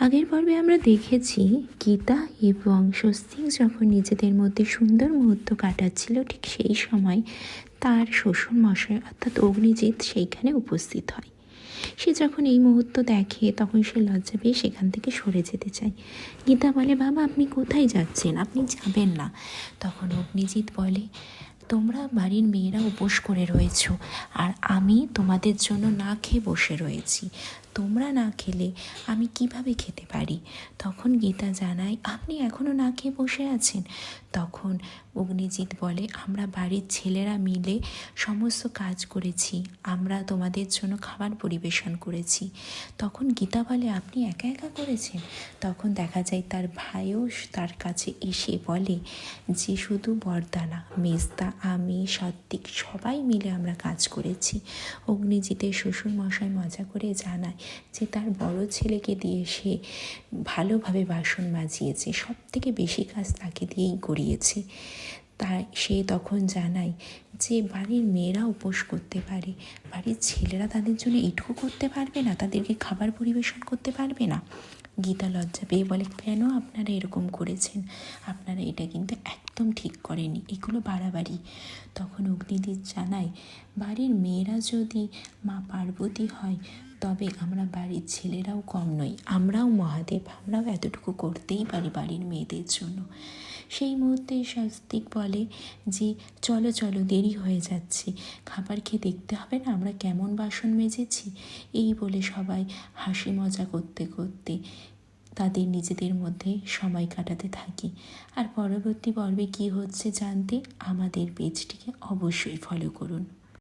আগের পর্বে আমরা দেখেছি গীতা এবং স্বস্তিক যখন নিজেদের মধ্যে সুন্দর মুহূর্ত কাটাচ্ছিল, ঠিক সেই সময় তার শ্বশুর মশাই অর্থাৎ অগ্নিজিৎ সেইখানে উপস্থিত হয়। সে যখন এই মুহূর্ত দেখে, তখন সে লজ্জা পেয়ে সেখান থেকে সরে যেতে চায়। গীতা বলে, বাবা, আপনি কোথায় যাচ্ছেন? আপনি যাবেন না। তখন অগ্নিজিৎ বলে, তোমরা বাড়ির মেয়েরা উপোস করে রয়েছো, আর আমি তোমাদের জন্য না খেয়ে বসে রয়েছি। তোমরা না খেলে আমি কীভাবে খেতে পারি? তখন গীতা জানায়, আপনি এখনও না খেয়ে বসে আছেন? তখন অগ্নিজিৎ বলে, আমরা বাড়ির ছেলেরা মিলে সমস্ত কাজ করেছি। আমরা তোমাদের জন্য খাবার পরিবেশন করেছি। তখন গীতা বলে, আপনি একা একা করেছেন? তখন দেখা যায়, তার ভাইও তার কাছে এসে বলে, যে শুধু বরদানা মেজদা, আমি সত্ত্বিক সবাই মিলে আমরা কাজ করেছি। অগ্নিজিতের শ্বশুর মশাই মজা করে জানায় যে তার বড় ছেলেকে দিয়ে সে ভালোভাবে বাসন মাজিয়েছে সব থেকে বেশি কাজ তাকে দিয়েই করিয়েছে। তা সে তখন জানায় যে বাড়ির মেয়েরা উপোস করতে পারে, বাড়ির ছেলেরা তাদের জন্য এটুকু করতে পারবে না? তাদেরকে খাবার পরিবেশন করতে পারবে না? গীতা লজ্জা পেয়ে বলে, কেন আপনারা এরকম করেছেন? আপনারা এটা কিন্তু একদম ঠিক করেনি এগুলো বাড়াবাড়ি। তখন অগ্নিদির জানায়, বাড়ির মেয়েরা যদি মা পার্বতী হয়, তবে আমরা বাড়ির ছেলেরাও কম নই। আমরাও মহাদেব, আমরাও এতটুকু করতেই পারি বাড়ির মেয়েদের জন্য। সেই মুহূর্তে স্বস্তিক বলে যে, চলো চলো, দেরি হয়ে যাচ্ছে। খাবার খেয়ে দেখতে হবে না, আমরা কেমন বাসন মেজেছি? এই বলে সবাই হাসি মজা করতে করতে তাদের নিজেদের মধ্যে সময় কাটাতে থাকি। আর পরবর্তী পর্বে কী হচ্ছে জানতে আমাদের পেজটিকে অবশ্যই ফলো করুন।